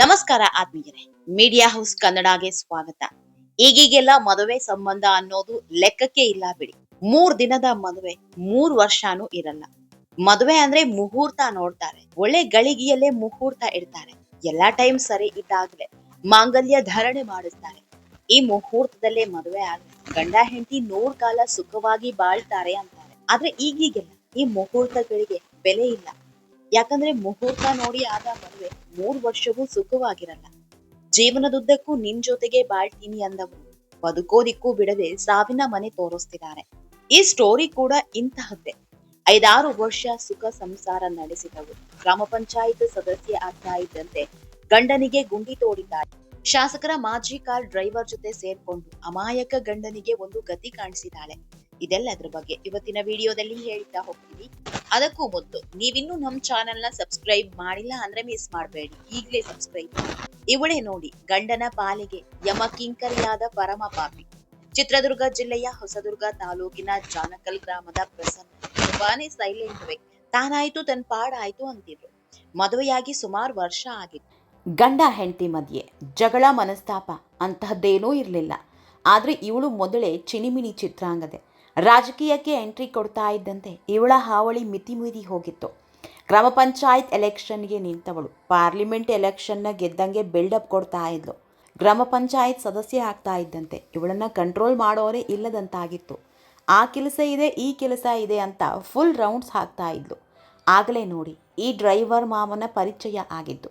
ನಮಸ್ಕಾರ ಆತ್ಮೀಯರೇ. Media house ಕನ್ನಡಗೆ ಸ್ವಾಗತ. ಈಗೀಗೆಲ್ಲ ಮದುವೆ ಸಂಬಂಧ ಅನ್ನೋದು ಲೆಕ್ಕಕ್ಕೆ ಇಲ್ಲ ಬಿಡಿ. ಮೂರ್ ದಿನದ ಮದುವೆ, ಮೂರ್ ವರ್ಷನೂ ಇರಲ್ಲ. ಮದುವೆ ಅಂದ್ರೆ ಮುಹೂರ್ತ ನೋಡ್ತಾರೆ. ಒಳ್ಳೆ ಗಳಿಗೆಯಲ್ಲೇ ಮುಹೂರ್ತ ಇಡ್ತಾರೆ. ಎಲ್ಲಾ ಟೈಮ್ ಸರಿ ಇದ್ದಾಗಲೇ ಮಾಂಗಲ್ಯ ಧಾರಣೆ ಮಾಡಿಸ್ತಾರೆ. ಈ ಮುಹೂರ್ತದಲ್ಲೇ ಮದುವೆ ಆದ್ರೆ ಗಂಡ ಹೆಂಡತಿ ನೂರ್ ಕಾಲ ಸುಖವಾಗಿ ಬಾಳ್ತಾರೆ ಅಂತಾರೆ. ಆದ್ರೆ ಈಗೀಗೆಲ್ಲ ಈ ಮುಹೂರ್ತಗಳಿಗೆ ಬೆಲೆ ಇಲ್ಲ. ಯಾಕಂದ್ರೆ ಮುಹೂರ್ತ ನೋಡಿ ಆದ ಮದುವೆ. ಮೂರ್ ವರ್ಷವೂ ಸುಖವಾಗಿರಲ್ಲ. ಜೀವನದುದ್ದಕ್ಕೂ ನಿನ್ ಜೊತೆಗೆ ಬಾಳ್ತೀನಿ ಅಂದವರು ಬದುಕೋದಿಕ್ಕೂ ಬಿಡದೆ ಸಾವಿನ ಮನೆ ತೋರಿಸ್ತಿದ್ದಾರೆ ಈ ಸ್ಟೋರಿ ಕೂಡ ಇಂತಹದ್ದೇ. ಐದಾರು ವರ್ಷ ಸುಖ ಸಂಸಾರ ನಡೆಸಿದವು ಗ್ರಾಮ ಪಂಚಾಯತ್ ಸದಸ್ಯ ಆಗ್ತಾ ಇದ್ದಂತೆ ಗಂಡನಿಗೆ ಗುಂಡಿ ತೋಡಿದ್ದಾರೆ ಶಾಸಕರ ಮಾಜಿ ಕಾರ್ ಡ್ರೈವರ್ ಜೊತೆ ಸೇರ್ಕೊಂಡು ಅಮಾಯಕ ಗಂಡನಿಗೆ ಒಂದು ಗತಿ ಕಾಣಿಸಿದ್ದಾಳೆ ಇದೆಲ್ಲದ್ರ ಬಗ್ಗೆ ಇವತ್ತಿನ ವಿಡಿಯೋದಲ್ಲಿ ಹೇಳ್ತಾ ಹೋಗ್ತೀವಿ ಅದಕ್ಕೂ ಮೊದಲು ನೀವಿನ್ನೂ ನಮ್ಮ ಚಾನೆಲ್ನ ಸಬ್ಸ್ಕ್ರೈಬ್ ಮಾಡಿಲ್ಲ ಅಂದ್ರೆ ಮಿಸ್ ಮಾಡಬೇಡಿ. ಈಗಲೇ ಸಬ್ಸ್ಕ್ರೈಬ್ ಇವಳೇ ನೋಡಿ ಗಂಡನ ಪಾಲಿಗೆ ಯಮ ಕಿಂಕರಿಯಾದ ಪರಮ ಪಾಪಿ. ಚಿತ್ರದುರ್ಗ ಜಿಲ್ಲೆಯ ಹೊಸದುರ್ಗ ತಾಲೂಕಿನ ಜಾನಕಲ್ ಗ್ರಾಮದ ಪ್ರಸನ್ನ ತುಂಬಾನೇ ಸೈಲೆಂಟ್ ವೇ ತಾನಾಯ್ತು, ತನ್ನ ಪಾಡಾಯ್ತು ಅಂತಿದ್ರು. ಮದುವೆಯಾಗಿ ಸುಮಾರು ವರ್ಷ ಆಗಿತ್ತು. ಗಂಡ ಹೆಂಡತಿ ಮಧ್ಯೆ ಜಗಳ ಮನಸ್ತಾಪ ಅಂತಹದ್ದೇನೂ ಇರಲಿಲ್ಲ. ಆದರೆ ಇವಳು ಮೊದಲೇ ಚಿನಿಮಿನಿ ಚಿತ್ರಾಂಗದೆ. ರಾಜಕೀಯಕ್ಕೆ ಎಂಟ್ರಿ ಕೊಡ್ತಾ ಇದ್ದಂತೆ ಇವಳ ಹಾವಳಿ ಮಿತಿ ಮೀರಿ ಹೋಗಿತ್ತು. ಗ್ರಾಮ ಪಂಚಾಯತ್ ಎಲೆಕ್ಷನ್ಗೆ ನಿಂತವಳು. ಪಾರ್ಲಿಮೆಂಟ್ ಎಲೆಕ್ಷನ್ನ ಗೆದ್ದಂಗೆ ಬಿಲ್ಡಪ್ ಕೊಡ್ತಾ ಇದ್ಲು. ಗ್ರಾಮ ಪಂಚಾಯತ್ ಸದಸ್ಯೆ ಆಗ್ತಾ ಇದ್ದಂತೆ. ಇವಳನ್ನು ಕಂಟ್ರೋಲ್ ಮಾಡೋರೇ ಇಲ್ಲದಂತಾಗಿತ್ತು. ಆ ಕೆಲಸ ಇದೆ, ಈ ಕೆಲಸ ಇದೆ ಅಂತ ಫುಲ್ ರೌಂಡ್ಸ್ ಹಾಕ್ತಾ ಇದ್ಲು. ಆಗಲೇ ನೋಡಿ, ಈ ಡ್ರೈವರ್ ಮಾಮನ ಪರಿಚಯ ಆಗಿದ್ದು.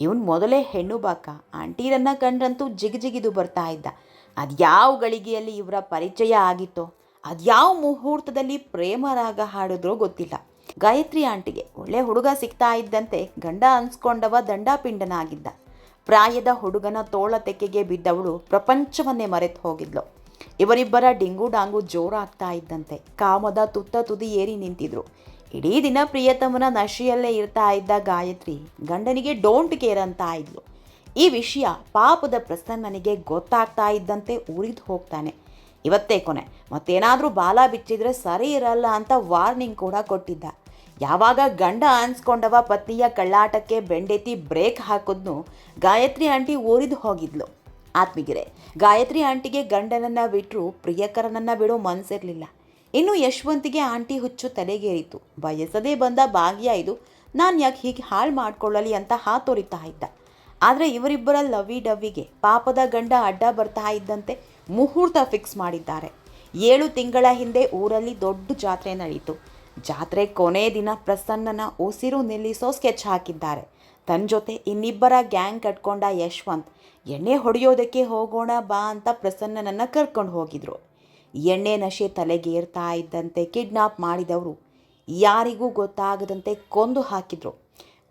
ಇವನು ಮೊದಲೇ ಹೆಣ್ಣು ಬಾಕ. ಆಂಟಿರನ್ನ ಕಂಡ್ರಂತೂ ಜಿಗಿಜಿಗಿದು ಬರ್ತಾ ಇದ್ದ. ಅದು ಯಾವ ಗಳಿಗೆಯಲ್ಲಿ ಇವರ ಪರಿಚಯ ಆಗಿತ್ತೋ? ಅದ್ಯಾವ ಮುಹೂರ್ತದಲ್ಲಿ ಪ್ರೇಮ ರಾಗ ಹಾಡಿದ್ರೋ ಗೊತ್ತಿಲ್ಲ. ಗಾಯತ್ರಿ ಆಂಟಿಗೆ ಒಳ್ಳೆ ಹುಡುಗ ಸಿಗ್ತಾ ಇದ್ದಂತೆ ಗಂಡ ಅನ್ಸ್ಕೊಂಡವ ದಂಡಾಪಿಂಡನಾಗಿದ್ದ. ಪ್ರಾಯದ ಹುಡುಗನ ತೋಳ ತೆಕ್ಕೆಗೆ ಬಿದ್ದವಳು ಪ್ರಪಂಚವನ್ನೇ ಮರೆತು ಹೋಗಿದ್ಲು. ಇವರಿಬ್ಬರ ಡಿಂಗು ಡಾಂಗು ಜೋರಾಗ್ತಾ ಇದ್ದಂತೆ ಕಾಮದ ತುತ್ತ ತುದಿ ಏರಿ ನಿಂತಿದ್ರು. ಇಡೀ ದಿನ ಪ್ರಿಯತಮನ ನಶಿಯಲ್ಲೇ ಇರ್ತಾ ಇದ್ದ ಗಾಯತ್ರಿ ಗಂಡನಿಗೆ ಡೋಂಟ್ ಕೇರ್ ಅಂತ ಇದ್ಲು. ಈ ವಿಷಯ ಪಾಪದ ಪ್ರಸನ್ನನಿಗೆ ಗೊತ್ತಾಗ್ತಾ ಇದ್ದಂತೆ ಉರಿದು ಹೋಗ್ತಾನೆ. ಇವತ್ತೇ ಕೊನೆ. ಮತ್ತೇನಾದರೂ ಬಾಲ ಬಿಚ್ಚಿದ್ರೆ ಸರಿ ಇರಲ್ಲ ಅಂತ ವಾರ್ನಿಂಗ್ ಕೂಡ ಕೊಟ್ಟಿದ್ದ. ಯಾವಾಗ ಗಂಡ ಅನ್ಸ್ಕೊಂಡವ ಪತ್ನಿಯ ಕಳ್ಳಾಟಕ್ಕೆ ಬೆಂಡೆತಿ ಬ್ರೇಕ್ ಹಾಕಿದ್ನು ಗಾಯತ್ರಿ ಆಂಟಿ ಊರಿದು ಹೋಗಿದ್ಲು. ಆತ್ಮಿಗಿರೆ, ಗಾಯತ್ರಿ ಆಂಟಿಗೆ ಗಂಡನನ್ನು ಬಿಟ್ಟರು ಪ್ರಿಯಕರನನ್ನು ಬಿಡೋ ಮನಸ್ಸಿರಲಿಲ್ಲ ಇನ್ನು ಯಶವಂತಿಗೆ ಆಂಟಿ ಹುಚ್ಚು ತಲೆಗೇರಿತು. ಬಯಸದೇ ಬಂದ ಭಾಗ್ಯ ಇದು. ನಾನು ಯಾಕೆ ಹೀಗೆ ಹಾಳು ಮಾಡ್ಕೊಳ್ಳಲಿ ಅಂತ ಹಾತೋರಿತಾ ಇದ್ದ. ಆದರೆ ಇವರಿಬ್ಬರ ಲವಿ ಡವಿಗೆ ಪಾಪದ ಗಂಡ ಅಡ್ಡ ಬರ್ತಾ ಇದ್ದಂತೆ ಮುಹೂರ್ತ ಫಿಕ್ಸ್ ಮಾಡಿದ್ದಾರೆ. ಏಳು ತಿಂಗಳ ಹಿಂದೆ ಊರಲ್ಲಿ ದೊಡ್ಡ ಜಾತ್ರೆ ನಡೆಯಿತು ಜಾತ್ರೆ ಕೊನೆ ದಿನ ಪ್ರಸನ್ನನ ಉಸಿರು ನಿಲ್ಲಿಸೋ ಸ್ಕೆಚ್ ಹಾಕಿದ್ದಾರೆ. ತನ್ನ ಜೊತೆ ಇನ್ನಿಬ್ಬರ ಗ್ಯಾಂಗ್ ಕಟ್ಕೊಂಡ ಯಶವಂತ್, ಎಣ್ಣೆ ಹೊಡೆಯೋದಕ್ಕೆ ಹೋಗೋಣ ಬಾ ಅಂತ ಪ್ರಸನ್ನನನ್ನು ಕರ್ಕೊಂಡು ಹೋಗಿದ್ರು. ಎಣ್ಣೆ ನಶೆ ತಲೆಗೇರ್ತಾ ಇದ್ದಂತೆ ಕಿಡ್ನಾಪ್ ಮಾಡಿದವರು. ಯಾರಿಗೂ ಗೊತ್ತಾಗದಂತೆ ಕೊಂದು ಹಾಕಿದ್ರು.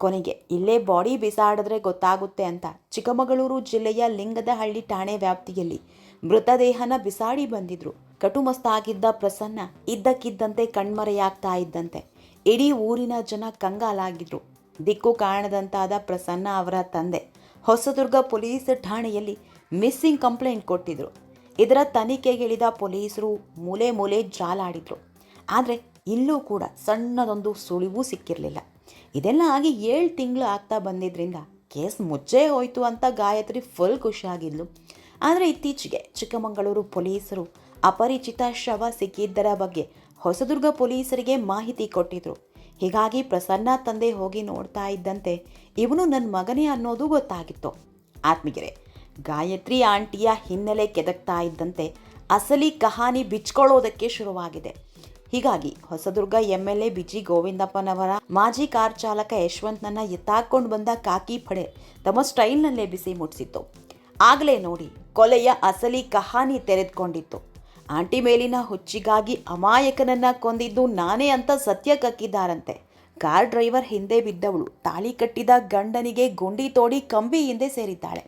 ಕೊನೆಗೆ, ಇಲ್ಲೇ ಬಾಡಿ ಬಿಸಾಡಿದ್ರೆ ಗೊತ್ತಾಗುತ್ತೆ ಅಂತ ಚಿಕ್ಕಮಗಳೂರು ಜಿಲ್ಲೆಯ ಲಿಂಗದಹಳ್ಳಿ ಠಾಣೆ ವ್ಯಾಪ್ತಿಯಲ್ಲಿ ಮೃತದೇಹನ ಬಿಸಾಡಿ ಬಂದಿದ್ರು. ಕಟುಮಸ್ತಾಗಿದ್ದ ಪ್ರಸನ್ನ ಇದ್ದಕ್ಕಿದ್ದಂತೆ ಕಣ್ಮರೆಯಾಗ್ತಾ ಇದ್ದಂತೆ. ಇಡೀ ಊರಿನ ಜನ ಕಂಗಾಲಾಗಿದ್ರು. ದಿಕ್ಕು ಕಾಣದಂತಾದ ಪ್ರಸನ್ನ ಅವರ ತಂದೆ. ಹೊಸದುರ್ಗ ಪೊಲೀಸ್ ಠಾಣೆಯಲ್ಲಿ ಮಿಸ್ಸಿಂಗ್ ಕಂಪ್ಲೇಂಟ್ ಕೊಟ್ಟಿದ್ರು. ಇದರ ತನಿಖೆಗಿಳಿದ ಪೊಲೀಸರು ಮೂಲೆ ಮೂಲೆ ಜಾಲಾಡಿದ್ರು. ಆದರೆ ಇಲ್ಲೂ ಕೂಡ ಸಣ್ಣದೊಂದು ಸುಳಿವು ಸಿಕ್ಕಿರಲಿಲ್ಲ. ಇದೆಲ್ಲ ಆಗಿ ಏಳು ತಿಂಗಳು ಆಗ್ತಾ ಬಂದಿದ್ದರಿಂದ ಕೇಸ್ ಮುಚ್ಚೇ ಹೋಯಿತು ಅಂತ ಗಾಯತ್ರಿ ಫುಲ್ ಖುಷಿಯಾಗಿದ್ಲು. ಆದರೆ ಇತ್ತೀಚೆಗೆ ಚಿಕ್ಕಮಗಳೂರು ಪೊಲೀಸರು ಅಪರಿಚಿತ ಶವ ಸಿಕ್ಕಿದ್ದರ ಬಗ್ಗೆ ಹೊಸದುರ್ಗ ಪೊಲೀಸರಿಗೆ ಮಾಹಿತಿ ಕೊಟ್ಟಿದ್ರು. ಹೀಗಾಗಿ ಪ್ರಸನ್ನ ತಂದೆ ಹೋಗಿ ನೋಡ್ತಾ ಇದ್ದಂತೆ ಇವನು ನನ್ನ ಮಗನೇ ಅನ್ನೋದು ಗೊತ್ತಾಗಿತ್ತು. ಆತ್ಮಿಗೆರೆ ಗಾಯತ್ರಿ ಆಂಟಿಯ ಹಿನ್ನೆಲೆ ಕೆದಕ್ತಾ ಇದ್ದಂತೆ ಅಸಲಿ ಕಹಾನಿ ಬಿಚ್ಕೊಳ್ಳೋದಕ್ಕೆ ಶುರುವಾಗಿದೆ. ಹೀಗಾಗಿ Hosadurga M L A BG ಗೋವಿಂದಪ್ಪನವರ ಮಾಜಿ ಕಾರ್ ಚಾಲಕ ಯಶವಂತ್ನನ್ನ ಎತ್ತಾಕೊಂಡು ಬಂದ ಕಾಕಿ ಪಡೆ ತಮ್ಮ ಸ್ಟೈಲ್ನಲ್ಲೇ ಬಿಸಿ ಮುಟ್ಟಿಸಿತ್ತು. ಆಗಲೇ ನೋಡಿ ಕೊಲೆಯ ಅಸಲಿ ಕಹಾನಿ ತೆರೆದುಕೊಂಡಿತ್ತು. ಆಂಟಿ ಮೇಲಿನ ಹುಚ್ಚಿಗಾಗಿ ಅಮಾಯಕನನ್ನ ಕೊಂದಿದ್ದು ನಾನೇ ಅಂತ ಸತ್ಯ ಕಕ್ಕಿದ್ದಾರಂತೆ. ಕಾರ್ ಡ್ರೈವರ್ ಹಿಂದೆ ಬಿದ್ದವಳು. ತಾಳಿ ಕಟ್ಟಿದ ಗಂಡನಿಗೆ ಗುಂಡಿ ತೋಡಿ ಕಂಬಿ ಹಿಂದೆ ಸೇರಿದ್ದಾಳೆ.